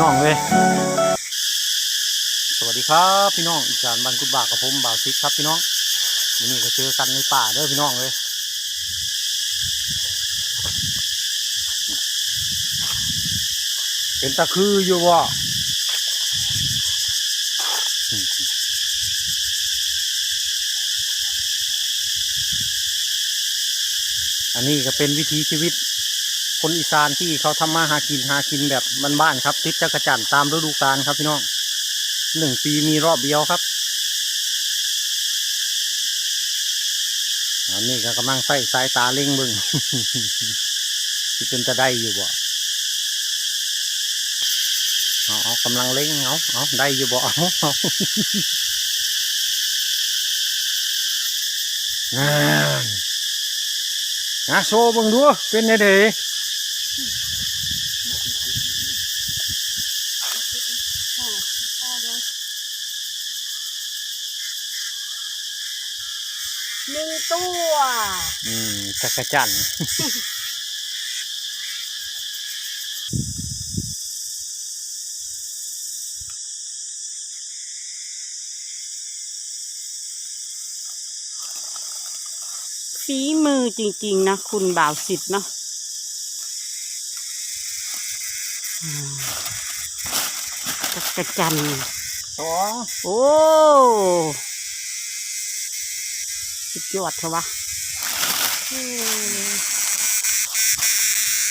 น้องเลยสวัสดีครับพี่น้องอีสานบ้านกุดบากกับผมบ่าวซิกครับพี่น้องวันนี้ก็เจอกันในป่าเด้อพี่น้องเลยเป็นตะคืออยู่วะอันนี้ก็เป็นวิถีชีวิต คนอีสานที่เขาทำมาหากินหากินแบบบ้านๆครับติดจักรจันทร์ตามฤดูกาลครับพี่น้องหนึ่งปีมีรอบเดียวครับอันนี้ก็กำลังใส่สายตาเล็งบึงที่เป็นจะได้อยู่บ่เอาเอากำลังเล็งเอาเอาได้อยู่บ่เอาเอานะโชว์บิ่งดูเป็นไงเด้ หนึ่งตัว อืมจักรจันทร์ฝีมือจริง ๆ นะ คุณบ่าวสิทธิ์เนาะอืม จักรจันทร์สองโอ้สุดยอดเถอะวะอืม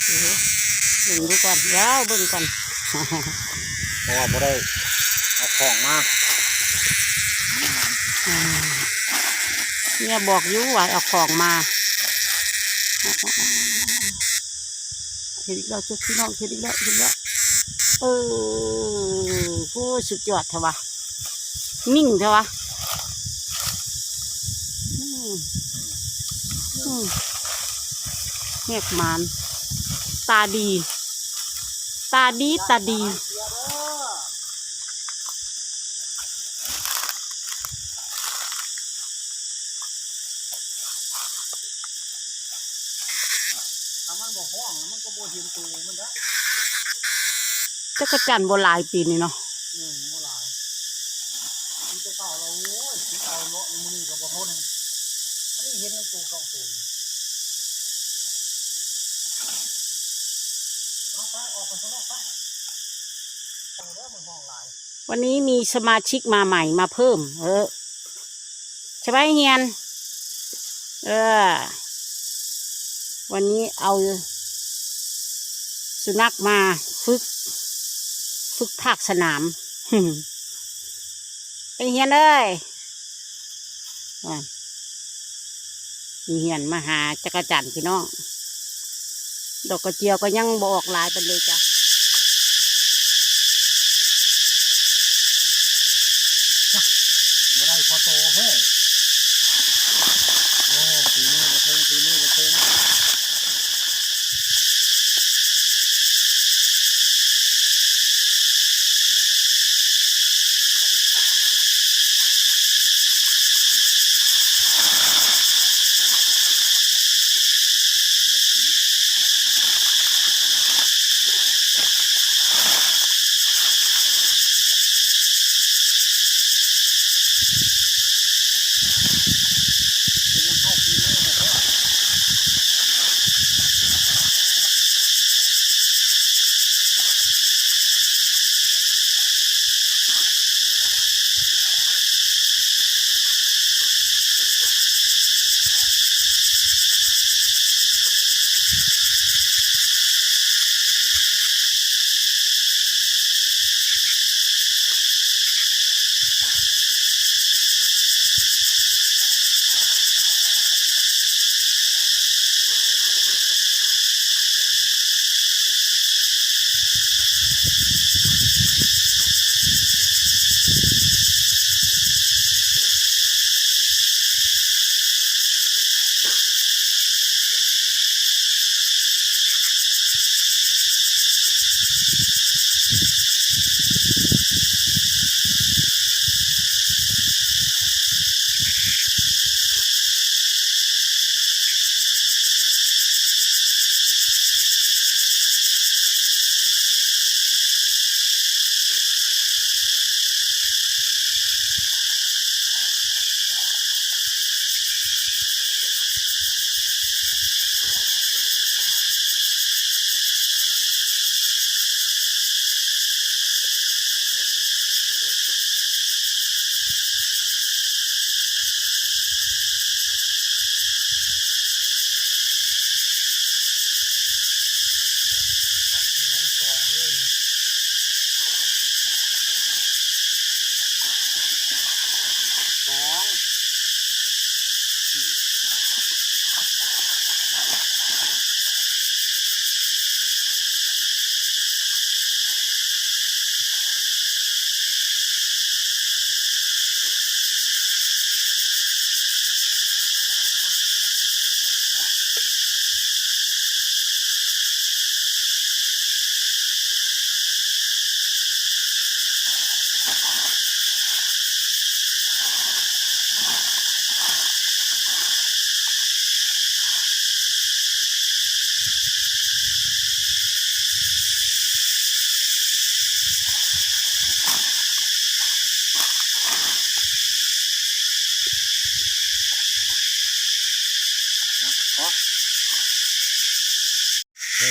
โอ้โหเบิ่งดูก่อนเดี๋ยวเบิ่งก่อนเพราะว่าบ่ได้เอาของมาอืมเนี่ยบอกอยู่ว่าเอาของมาเห็นอีกแล้วจุดพี่น้องเห็นอีกแล้วเห็นอีกแล้ว เออโอ้สุดยอดเถอะวะมิ่งเถอะวะเงียกมาน ตาดี ตาดีตาดีถ้ามันบ่ห้องมันก็บ่เห็นตัวมันนะ จักรจันโบหลายปีนี่เนาะอืมบ่หลายที่แต่เก่าเราโอ้ยที่เก่าเลาะในมือนี้ก็บ่ทนอันนี้เห็นมันตัวสองตัวเอาไปออกไปข้างนอกไปเอาเด้อมันห้องหลายวันนี้มีสมาชิกมาใหม่มาเพิ่ม เออใช่ไหมเฮียน เออ วันนี้เอาสุนัขมาฝึก ฝึกภาคสนามเป็นเฮียนเอ้ยว่ามีเฮียนมาหาจักรจันพี่น้องดอกกระเจียวก็ยังบอกหลายไปเลยจ้ะบ่ได้พอโตเฮ้ย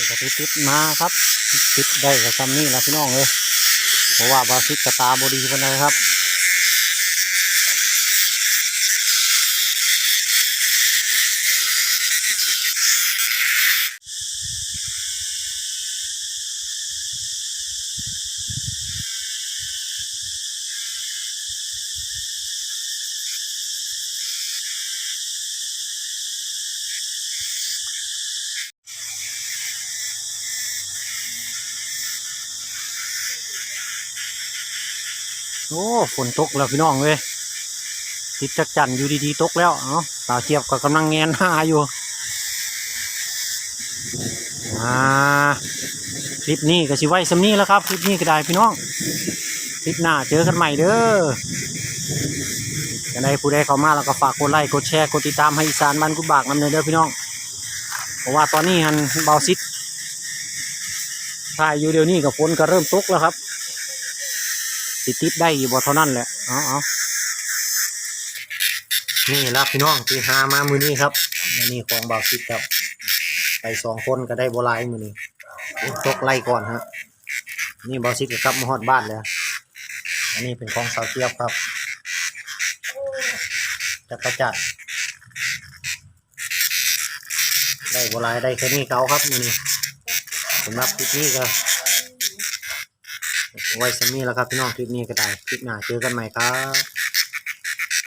ก็ติดติดๆมาครับ ติดได้กับซัมนี่แหละพี่น้องเลยเพราะว่าบาซิกกบตาบดีคนนะครับ โอ้ฝนตกแล้วพี่น้องเลยติดจักจันอยู่ดีๆตกแล้วเนาะตาเทียบก็กำลังแงนหาอยู่อ่าคลิปนี้ก็สิไว้สำนี้แล้วครับ คลิปนี้ก็ได้พี่น้องคลิปหน้าเจอกันใหม่เด้อกันใดผู้ใดเข้ามาแล้วก็ฝากกดไลค์กดแชร์กดติดตามให้อีสานบ้านกุบากนำเนยเด้อพี่น้อง เพราะว่าตอนนี้หันเบาซิดถ่ายอยู่เดี๋ยวนี้กับฝนก็เริ่มตกแล้วครับ ติดติดได้อยู่บ่เท่านั้นแหละเอาเอานี่ละพี่น้องที่หามามือนี้ครับอันนี้ของบ่าวซิดครับ ไปสองคนก็ได้โบหลายมือนี้ตกไล่ก่อนฮะนี่บ่าวซิดก็กลับมาฮอดบ้านแล้วอันนี้เป็นของสาวเทียบครับจักรจัดได้โบหลายได้แค่นี้เขาครับมือนี้สำหรับคลิปนี้ก็ ไว้สำนี้แล้วครับพี่น้องคลิปนี้ก็ได้คลิปหน้าเจอกันใหม่ครับ